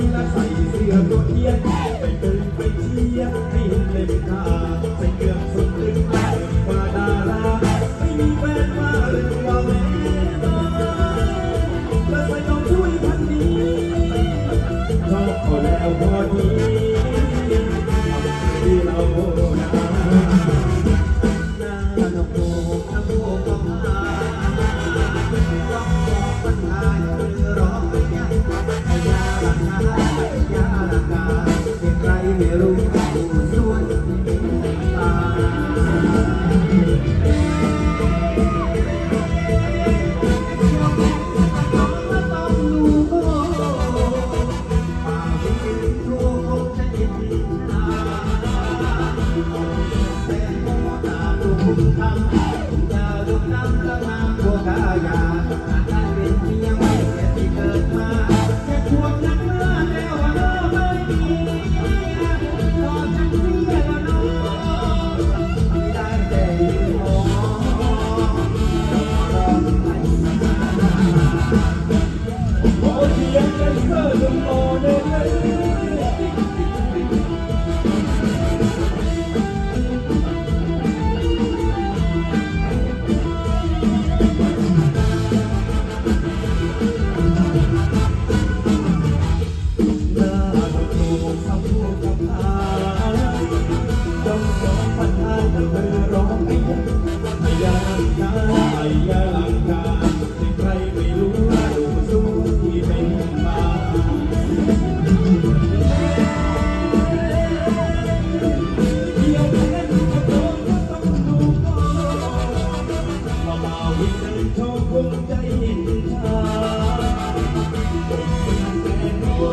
ไปเสื้อนไปเชียให้เห็นเลยตาใส่เกือบสุดตึง รู้ส่วนตาทำ Let's go,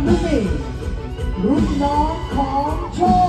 ำลึกนี่รุ่นน้องของโชค